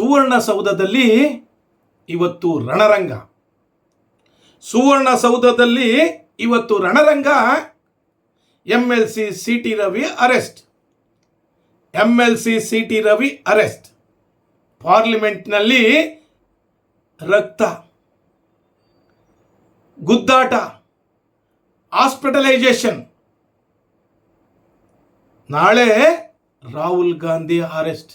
ಸುವರ್ಣಸೌಧದಲ್ಲಿ ಇವತ್ತು ರಣರಂಗ. ಸುವರ್ಣಸೌಧದಲ್ಲಿ ಇವತ್ತು ರಣರಂಗ. M L C C T Ravi arrest. M L C C T Ravi arrest. ಪಾರ್ಲಿಮೆಂಟ್ನಲ್ಲಿ ರಕ್ತ. ಗುದ್ದಾಟ. ಹಾಸ್ಪಿಟಲೈಸೇಷನ್. ನಾಳೆ ರಾಹುಲ್ ಗಾಂಧಿ ಅರೆಸ್ಟ್.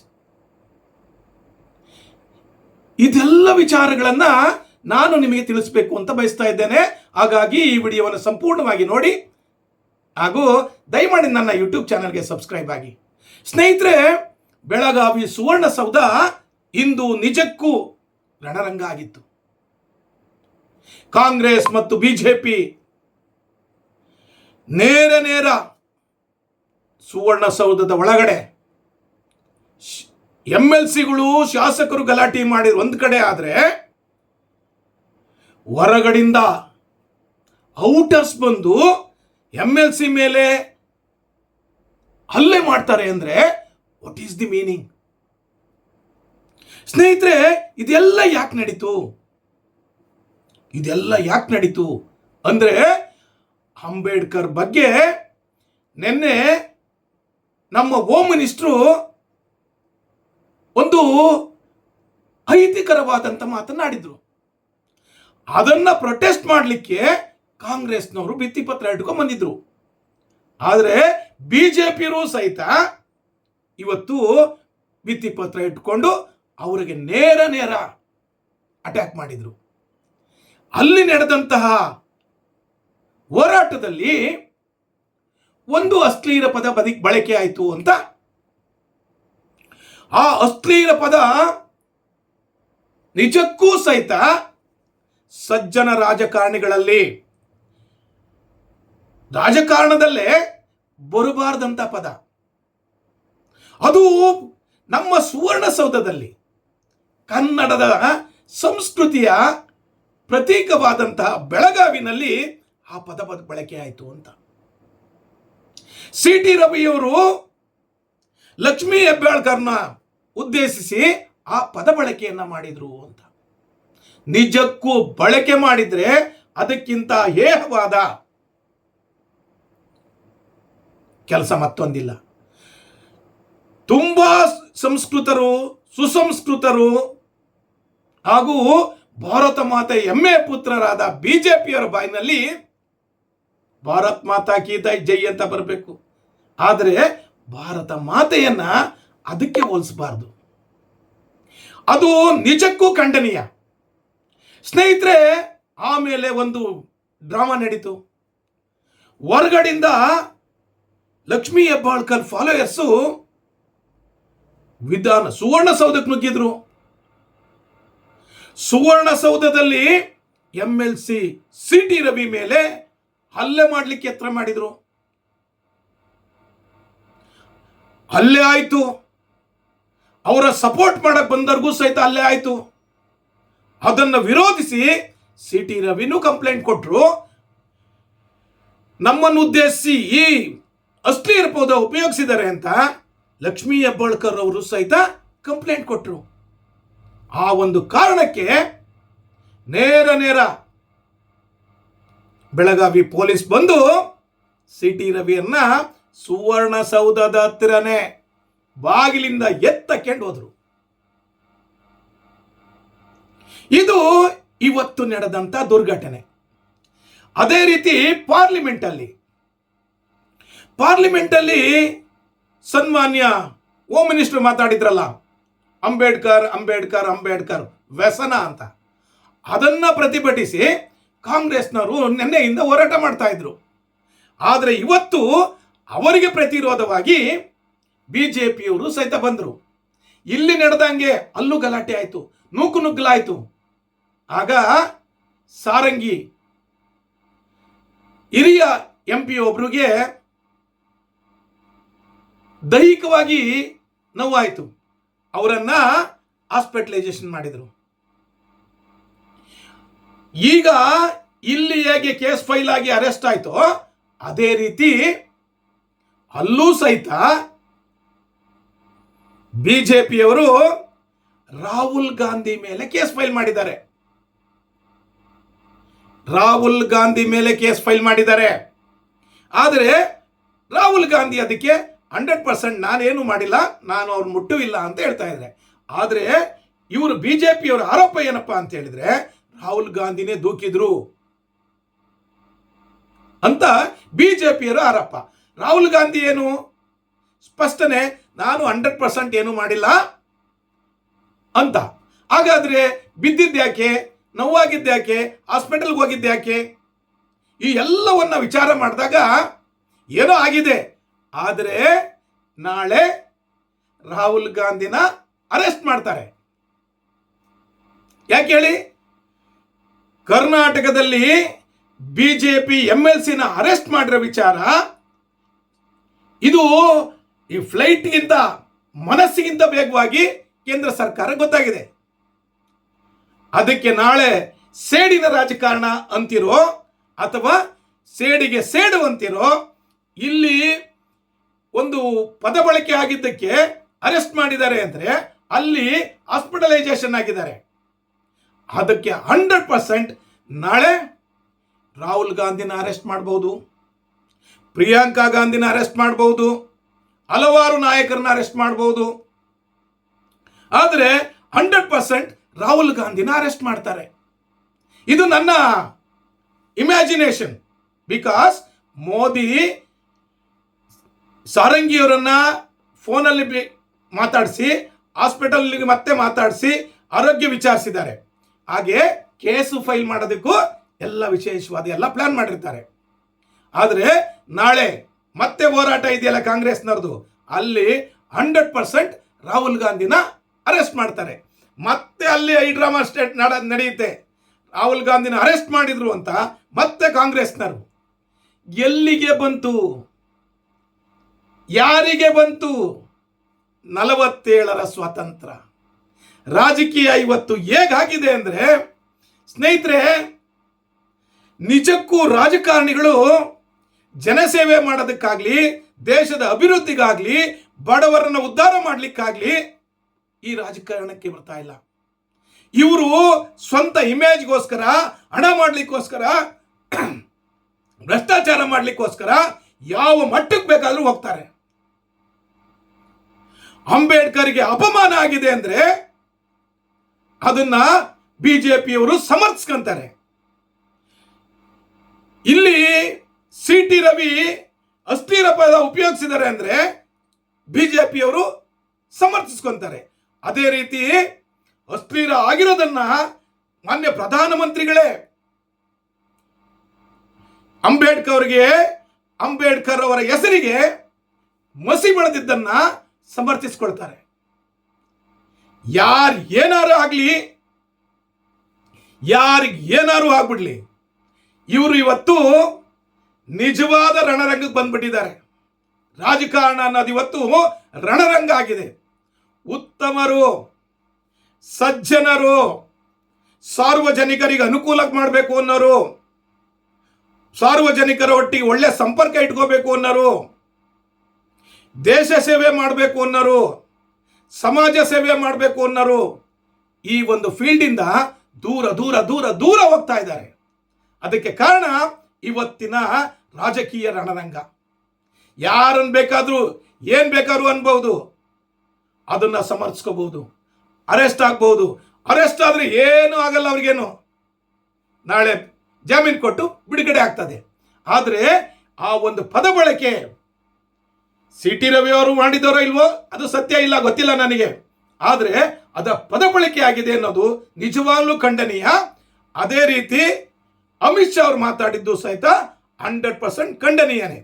ಇದೆಲ್ಲ ವಿಚಾರಗಳನ್ನು ನಾನು ನಿಮಗೆ ತಿಳಿಸಬೇಕು ಅಂತ ಬಯಸ್ತಾ ಇದ್ದೇನೆ. ಹಾಗಾಗಿ ಈ ವಿಡಿಯೋವನ್ನು ಸಂಪೂರ್ಣವಾಗಿ ನೋಡಿ. ಹಾಗೂ ದಯಮಾಡಿ ನನ್ನ ಯೂಟ್ಯೂಬ್ ಚಾನಲ್ಗೆ ಸಬ್ಸ್ಕ್ರೈಬ್ ಆಗಿ. ಸ್ನೇಹಿತರೆ, ಬೆಳಗಾವಿ ಸುವರ್ಣಸೌಧ ಇಂದು ನಿಜಕ್ಕೂ ರಣರಂಗ ಆಗಿತ್ತು. ಕಾಂಗ್ರೆಸ್ ಮತ್ತು ಬಿಜೆಪಿ ನೇರ ನೇರ ಸುವರ್ಣಸೌಧದ ಒಳಗಡೆ ಎಂ ಎಲ್ ಸಿಗಳು ಶಾಸಕರು ಗಲಾಟೆ ಮಾಡಿ ಒಂದು ಕಡೆ ಆದರೆ ಹೊರಗಡೆಯಿಂದ ಔಟರ್ಸ್ ಬಂದು ಎಂ ಎಲ್ ಸಿ ಮೇಲೆ ಹಲ್ಲೆ ಮಾಡ್ತಾರೆ ಅಂದ್ರೆ ವಾಟ್ ಈಸ್ ದಿ ಮೀನಿಂಗ್ ಸ್ನೇಹಿತರೆ, ಇದೆಲ್ಲ ಯಾಕೆ ನಡೀತು? ಇದೆಲ್ಲ ಯಾಕೆ ನಡೀತು? ಅಂದ್ರೆ ಅಂಬೇಡ್ಕರ್ ಬಗ್ಗೆ ನಿನ್ನೆ ನಮ್ಮ ಹೋಮ್ ಮಿನಿಸ್ಟ್ರು ಒಂದು ಅಹಿತಕರವಾದಂಥ ಮಾತನಾಡಿದ್ರು ಅದನ್ನ ಪ್ರೊಟೆಸ್ಟ್ ಮಾಡಲಿಕ್ಕೆ ಕಾಂಗ್ರೆಸ್ನವರು ಭಿತ್ತಿಪತ್ರ ಇಟ್ಕೊಂಡು ಬಂದಿದ್ರು. ಆದರೆ ಬಿಜೆಪಿಯರು ಸಹಿತ ಇವತ್ತು ಭಿತ್ತಿಪತ್ರ ಇಟ್ಕೊಂಡು ಅವರಿಗೆ ನೇರ ನೇರ ಅಟ್ಯಾಕ್ ಮಾಡಿದರು. ಅಲ್ಲಿ ನಡೆದಂತಹ ಹೋರಾಟದಲ್ಲಿ ಒಂದು ಅಶ್ಲೀಲ ಪದ ಬದಿ, ಬಳಕೆ ಆಯಿತು ಅಂತ ಆ ಅಶ್ಲೀಲ ಪದ ನಿಜಕ್ಕೂ ಸಹಿತ ಸಜ್ಜನ ರಾಜಕಾರಣಿಗಳಲ್ಲಿ ರಾಜಕಾರಣದಲ್ಲೇ ಬರಬಾರ್ದಂತ ಪದ. ಅದು ನಮ್ಮ ಸುವರ್ಣಸೌಧದಲ್ಲಿ ಕನ್ನಡದ ಸಂಸ್ಕೃತಿಯ ಪ್ರತೀಕವಾದಂತಹ ಬೆಳಗಾವಿನಲ್ಲಿ ಆ ಪದ ಬಳಕೆ ಆಯಿತು ಅಂತ. ಸಿ ಟಿ ರವಿಯವರು ಲಕ್ಷ್ಮೀ ಹೆಬ್ಬಾಳ್ಕರ್ನ ಉದ್ದೇಶಿಸಿ ಆ ಪದ ಬಳಕೆಯನ್ನ ಮಾಡಿದ್ರು ಅಂತ. ನಿಜಕ್ಕೂ ಬಳಕೆ ಮಾಡಿದ್ರೆ ಅದಕ್ಕಿಂತ ಹೇಹವಾದ ಕೆಲಸ ಮತ್ತೊಂದಿಲ್ಲ. ತುಂಬಾ ಸಂಸ್ಕೃತರು, ಸುಸಂಸ್ಕೃತರು ಹಾಗೂ ಭಾರತ ಮಾತೆ ಎಮ್ಮೆ ಪುತ್ರರಾದ ಬಿಜೆಪಿಯವರ ಬಾಯಿನಲ್ಲಿ ಭಾರತ್ ಮಾತಾ ಕೀ ಜೈ ಅಂತ ಬರಬೇಕು. ಆದರೆ ಭಾರತ ಮಾತೆಯನ್ನ ಅದಕ್ಕೆ ಹೋಲಿಸಬಾರ್ದು. ಅದು ನಿಜಕ್ಕೂ ಖಂಡನೀಯ. ಸ್ನೇಹಿತರೆ ಆಮೇಲೆ ಒಂದು ಡ್ರಾಮಾ ನಡೀತು. ಹೊರಗಡೆಯಿಂದ ಲಕ್ಷ್ಮೀ ಹೆಬ್ಬಾಳ್ಕರ್ ಫಾಲೋಯರ್ಸು ವಿಧಾನ ಸುವರ್ಣಸೌಧಕ್ಕೆ ನುಗ್ಗಿದ್ರು. ಸುವರ್ಣಸೌಧದಲ್ಲಿ M L C C T Ravi ಮೇಲೆ ಹಲ್ಲೆ ಮಾಡಲಿಕ್ಕೆ ಎತ್ತರ ಮಾಡಿದ್ರು. ಹಲ್ಲೆ ಆಯಿತು. ಅವರ ಸಪೋರ್ಟ್ ಮಾಡಕ್ ಬಂದವ್ರಿಗೂ ಸಹಿತ ಅಲ್ಲೇ ಆಯಿತು. ಅದನ್ನು ವಿರೋಧಿಸಿ ಸಿ ಟಿ ರವಿನೂ ಕಂಪ್ಲೇಂಟ್ ಕೊಟ್ಟರು ನಮ್ಮನ್ನು ಉದ್ದೇಶಿಸಿ ಈ ಅಶ್ಲೀಲ ಪದ ಉಪಯೋಗಿಸಿದ್ದಾರೆ ಅಂತ ಲಕ್ಷ್ಮೀ ಹೆಬ್ಬಾಳ್ಕರ್ ಅವರು ಸಹಿತ ಕಂಪ್ಲೇಂಟ್ ಕೊಟ್ಟರು ಆ ಒಂದು ಕಾರಣಕ್ಕೆ ನೇರ ನೇರ ಬೆಳಗಾವಿ ಪೊಲೀಸ್ ಬಂದು ಸಿ ಟಿ ರವಿಯನ್ನ ಸುವರ್ಣಸೌಧದ ಹತ್ತಿರನೇ ಬಾಗಿಲಿಂದ ಎತ್ತಕೊಂಡು ಹೋದ್ರು ಇದು ಇವತ್ತು ನಡೆದಂತ ದುರ್ಘಟನೆ. ಅದೇ ರೀತಿ ಪಾರ್ಲಿಮೆಂಟ್ ಅಲ್ಲಿ ಪಾರ್ಲಿಮೆಂಟ್ ಅಲ್ಲಿ ಸನ್ಮಾನ್ಯ ಹೋಮ್ ಮಿನಿಸ್ಟರ್ ಮಾತಾಡಿದ್ರಲ್ಲ, ಅಂಬೇಡ್ಕರ್ ಅಂಬೇಡ್ಕರ್ ಅಂಬೇಡ್ಕರ್, ವ್ಯಸನ ಅಂತ. ಅದನ್ನ ಪ್ರತಿಭಟಿಸಿ ಕಾಂಗ್ರೆಸ್ನವರು ನಿನ್ನೆಯಿಂದ ಹೋರಾಟ ಮಾಡ್ತಾ ಇದ್ರು. ಆದರೆ ಇವತ್ತು ಅವರಿಗೆ ಪ್ರತಿರೋಧವಾಗಿ ಬಿ ಜೆ ಪಿಯವರು ಸಹಿತ ಬಂದರು. ಇಲ್ಲಿ ನಡೆದಂಗೆ ಅಲ್ಲೂ ಗಲಾಟೆ ಆಯಿತು, ನೂಕು ನುಗ್ಗಲಾಯಿತು. ಆಗ ಸಾರಂಗಿ ಹಿರಿಯ ಎಂ ಪಿ ಒಬ್ರಿಗೆ ದೈಹಿಕವಾಗಿ ನೋವಾಯಿತು. ಅವರನ್ನ ಹಾಸ್ಪಿಟಲೈಸೇಷನ್ ಮಾಡಿದರು. ಈಗ ಇಲ್ಲಿ ಹೇಗೆ ಕೇಸ್ ಫೈಲ್ ಆಗಿ ಅರೆಸ್ಟ್ ಆಯ್ತೋ, ಅದೇ ರೀತಿ ಅಲ್ಲೂ ಸಹಿತ ಬಿಜೆಪಿಯವರು ರಾಹುಲ್ ಗಾಂಧಿ ಮೇಲೆ ಕೇಸ್ ಫೈಲ್ ಮಾಡಿದ್ದಾರೆ. ರಾಹುಲ್ ಗಾಂಧಿ ಮೇಲೆ ಕೇಸ್ ಫೈಲ್ ಮಾಡಿದ್ದಾರೆ. ಆದರೆ ರಾಹುಲ್ ಗಾಂಧಿ ಅದಕ್ಕೆ ಹಂಡ್ರೆಡ್ ಪರ್ಸೆಂಟ್ ನಾನೇನು ಮಾಡಿಲ್ಲ, ನಾನು ಅವ್ರು ಮುಟ್ಟುವಿಲ್ಲ ಅಂತ ಹೇಳ್ತಾ ಇದ್ದಾರೆ. ಆದರೆ ಇವರು ಬಿ ಜೆ ಪಿಯವರ ಆರೋಪ ಏನಪ್ಪ ಅಂತ ಹೇಳಿದ್ರೆ ರಾಹುಲ್ ಗಾಂಧಿನೇ ದೂಕಿದ್ರು ಅಂತ ಬಿ ಜೆ ಆರೋಪ. ರಾಹುಲ್ ಗಾಂಧಿ ಏನು ಸ್ಪಷ್ಟನೆ, ನಾನು ಹಂಡ್ರೆಡ್ ಪರ್ಸೆಂಟ್ ಏನು ಮಾಡಿಲ್ಲ ಅಂತ. ಹಾಗಾದ್ರೆ ಬಿದ್ದಿದ್ದ್ಯಾಕೆ ನೋವಾಗಿದ್ದ್ಯಾಕೆ ಹಾಸ್ಪಿಟಲ್ಗೆ ಹೋಗಿದ್ದ್ಯಾಕೆ ಈ ಎಲ್ಲವನ್ನ ವಿಚಾರ ಮಾಡಿದಾಗ ಏನೋ ಆಗಿದೆ. ಆದರೆ ನಾಳೆ ರಾಹುಲ್ ಗಾಂಧಿನ ಅರೆಸ್ಟ್ ಮಾಡ್ತಾರೆ. ಯಾಕೆ ಹೇಳಿ? ಕರ್ನಾಟಕದಲ್ಲಿ ಬಿಜೆಪಿ ಎಂ ಎಲ್ ಸಿನ ಅರೆಸ್ಟ್ ಮಾಡಿರೋ ವಿಚಾರ ಇದು ಈ ಫ್ಲೈಟ್ಗಿಂತ ಮನಸ್ಸಿಗಿಂತ ವೇಗವಾಗಿ ಕೇಂದ್ರ ಸರ್ಕಾರ ಗೊತ್ತಾಗಿದೆ. ಅದಕ್ಕೆ ನಾಳೆ ಸೇಡಿನ ರಾಜಕಾರಣ ಅಂತಿರೋ ಅಥವಾ ಸೇಡಿಗೆ ಸೇಡು ಅಂತಿರೋ ಇಲ್ಲಿ ಒಂದು ಪದ ಬಳಕೆ ಆಗಿದ್ದಕ್ಕೆ ಅರೆಸ್ಟ್ ಮಾಡಿದ್ದಾರೆ ಅಂದರೆ ಅಲ್ಲಿ ಹಾಸ್ಪಿಟಲೈಸೇಷನ್ ಆಗಿದ್ದಾರೆ. ಅದಕ್ಕೆ ಹಂಡ್ರೆಡ್ ಪರ್ಸೆಂಟ್ ನಾಳೆ ರಾಹುಲ್ ಗಾಂಧಿನ ಅರೆಸ್ಟ್ ಮಾಡಬಹುದು ಪ್ರಿಯಾಂಕಾ ಗಾಂಧಿನ ಅರೆಸ್ಟ್ ಮಾಡಬಹುದು ಹಲವಾರು ನಾಯಕರನ್ನ ಅರೆಸ್ಟ್ ಮಾಡಬಹುದು ಆದರೆ ಹಂಡ್ರೆಡ್ ಪರ್ಸೆಂಟ್ ರಾಹುಲ್ ಗಾಂಧಿನ ಅರೆಸ್ಟ್ ಮಾಡ್ತಾರೆ. ಇದು ನನ್ನ ಇಮ್ಯಾಜಿನೇಷನ್. ಬಿಕಾಸ್ ಮೋದಿ ಸಾರಂಗಿಯವರನ್ನ ಫೋನಲ್ಲಿ ಮಾತಾಡಿಸಿ, ಹಾಸ್ಪಿಟಲ್ಗೆ ಮತ್ತೆ ಮಾತಾಡಿಸಿ, ಆರೋಗ್ಯ ವಿಚಾರಿಸಿದ್ದಾರೆ. ಹಾಗೆ ಕೇಸು ಫೈಲ್ ಮಾಡೋದಕ್ಕೂ ಎಲ್ಲ ವಿಶೇಷವಾದ ಎಲ್ಲ ಪ್ಲಾನ್ ಮಾಡಿರ್ತಾರೆ. ಆದರೆ ನಾಳೆ ಮತ್ತೆ ಹೋರಾಟ ಇದೆಯಲ್ಲ ಕಾಂಗ್ರೆಸ್ನವ್ರದ್ದು ಅಲ್ಲಿ ಹಂಡ್ರೆಡ್ ಪರ್ಸೆಂಟ್ ರಾಹುಲ್ ಗಾಂಧಿನ ಅರೆಸ್ಟ್ ಮಾಡ್ತಾರೆ. ಮತ್ತೆ ಅಲ್ಲಿ ಐ ಡ್ರಾಮಾ ಸ್ಟೇಟ್ ನಡ, ನಡೆಯುತ್ತೆ. ರಾಹುಲ್ ಗಾಂಧಿನ ಅರೆಸ್ಟ್ ಮಾಡಿದ್ರು ಅಂತ ಮತ್ತೆ ಕಾಂಗ್ರೆಸ್ನವರು. ಎಲ್ಲಿಗೆ ಬಂತು? ಯಾರಿಗೆ ಬಂತು? ನಲವತ್ತೇಳರ ಸ್ವಾತಂತ್ರ್ಯ ರಾಜಕೀಯ ಇವತ್ತು ಹೇಗಾಗಿದೆ ಅಂದರೆ, ಸ್ನೇಹಿತರೆ, ನಿಜಕ್ಕೂ ರಾಜಕಾರಣಿಗಳು ಜನಸೇವೆ ಮಾಡೋದಕ್ಕಾಗ್ಲಿ, ದೇಶದ ಅಭಿವೃದ್ಧಿಗಾಗ್ಲಿ, ಬಡವರನ್ನ ಉದ್ಧಾರ ಮಾಡ್ಲಿಕ್ಕಾಗ್ಲಿ ಈ ರಾಜಕಾರಣಕ್ಕೆ ಬರ್ತಾ ಇಲ್ಲ. ಇವರು ಸ್ವಂತ ಇಮೇಜ್ಗೋಸ್ಕರ, ಹಣ ಮಾಡ್ಲಿಕ್ಕೋಸ್ಕರ, ಭ್ರಷ್ಟಾಚಾರ ಮಾಡ್ಲಿಕ್ಕೋಸ್ಕರ ಯಾವ ಮಟ್ಟಕ್ಕೆ ಬೇಕಾದರೂ ಹೋಗ್ತಾರೆ. ಅಂಬೇಡ್ಕರ್ಗೆ ಅಪಮಾನ ಆಗಿದೆ ಅಂದ್ರೆ ಅದನ್ನ ಬಿಜೆಪಿಯವರು ಸಮರ್ಥಿಸ್ಕೊಂತಾರೆ. ಇಲ್ಲಿ ಸಿ ಟಿ ರವಿ ಅಸ್ಥಿರ ಪದ ಉಪಯೋಗಿಸಿದ್ದಾರೆ ಅಂದ್ರೆ ಬಿಜೆಪಿಯವರು ಸಮರ್ಥಿಸ್ಕೊಂತಾರೆ. ಅದೇ ರೀತಿ ಅಸ್ಥಿರ ಆಗಿರೋದನ್ನ ಮಾನ್ಯ ಪ್ರಧಾನಮಂತ್ರಿಗಳೇ ಅಂಬೇಡ್ಕರ್ ಅವರಿಗೆ, ಅಂಬೇಡ್ಕರ್ ಅವರ ಹೆಸರಿಗೆ ಮಸಿ ಬೆಳೆದಿದ್ದನ್ನ ಸಮರ್ಥಿಸ್ಕೊಳ್ತಾರೆ. ಯಾರು ಏನಾರು ಆಗಲಿ, ಯಾರಿಗೆ ಏನಾರು ಆಗ್ಬಿಡ್ಲಿ, ಇವರು ಇವತ್ತು ನಿಜವಾದ ರಣರಂಗಕ್ಕೆ ಬಂದ್ಬಿಟ್ಟಿದ್ದಾರೆ. ರಾಜಕಾರಣ ಅನ್ನೋದು ಇವತ್ತು ರಣರಂಗ ಆಗಿದೆ. ಉತ್ತಮರು, ಸಜ್ಜನರು, ಸಾರ್ವಜನಿಕರಿಗೆ ಅನುಕೂಲಕ್ಕೆ ಮಾಡಬೇಕು ಅನ್ನೋರು, ಸಾರ್ವಜನಿಕರ ಒಟ್ಟಿಗೆ ಒಳ್ಳೆ ಸಂಪರ್ಕ ಇಟ್ಕೋಬೇಕು ಅನ್ನೋರು, ದೇಶ ಸೇವೆ ಮಾಡಬೇಕು ಅನ್ನೋರು, ಸಮಾಜ ಸೇವೆ ಮಾಡಬೇಕು ಅನ್ನೋರು ಈ ಒಂದು ಫೀಲ್ಡಿಂದ ದೂರ ದೂರ ದೂರ ದೂರ ಹೋಗ್ತಾ ಇದ್ದಾರೆ. ಅದಕ್ಕೆ ಕಾರಣ ಇವತ್ತಿನ ರಾಜಕೀಯ ರಣರಂಗ. ಯಾರನ್ನು ಬೇಕಾದರೂ, ಏನು ಬೇಕಾದ್ರೂ ಅನ್ಬಹುದು ಅದನ್ನು ಸಮರ್ಥಿಸ್ಕೋಬಹುದು. ಅರೆಸ್ಟ್ ಆಗ್ಬೋದು ಅರೆಸ್ಟ್ ಆದರೆ ಏನೂ ಆಗಲ್ಲ ಅವ್ರಿಗೇನು. ನಾಳೆ ಜಾಮೀನು ಕೊಟ್ಟು ಬಿಡುಗಡೆ ಆಗ್ತದೆ. ಆದರೆ ಆ ಒಂದು ಪದ ಬಳಕೆ ಸಿ ಟಿ ರವಿ ಅವರು ಮಾಡಿದವರೋ ಇಲ್ವೋ, ಅದು ಸತ್ಯ ಇಲ್ಲ, ಗೊತ್ತಿಲ್ಲ ನನಗೆ. ಆದರೆ ಅದರ ಪದ ಬಳಕೆ ಆಗಿದೆ ಅನ್ನೋದು ನಿಜವಾಗ್ಲೂ ಖಂಡನೀಯ. ಅದೇ ರೀತಿ ಅಮಿತ್ ಶಾ ಅವರು ಮಾತಾಡಿದ್ದು ಸಹಿತ ಹಂಡ್ರೆಡ್ ಪರ್ಸೆಂಟ್ ಖಂಡನೀಯನೇ.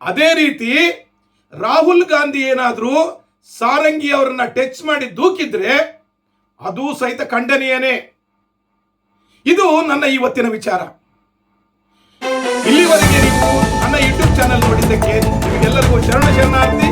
ಅದೇ ರೀತಿ ರಾಹುಲ್ ಗಾಂಧಿ ಏನಾದರೂ ಸಾರಂಗಿ ಅವರನ್ನ ಟಚ್ ಮಾಡಿ ದೂಕಿದ್ರೆ ಅದು ಸಹಿತ ಖಂಡನೀಯನೇ. ಇದು ನನ್ನ ಇವತ್ತಿನ ವಿಚಾರ. ಇಲ್ಲಿವರೆಗೆ ನನ್ನ ಯೂಟ್ಯೂಬ್ ಚಾನಲ್ ನೋಡಿದ್ದಕ್ಕೆ ನಿಮಗೆಲ್ಲರಿಗೂ ಶರಣ ಶರಣಾರ್ಥಿ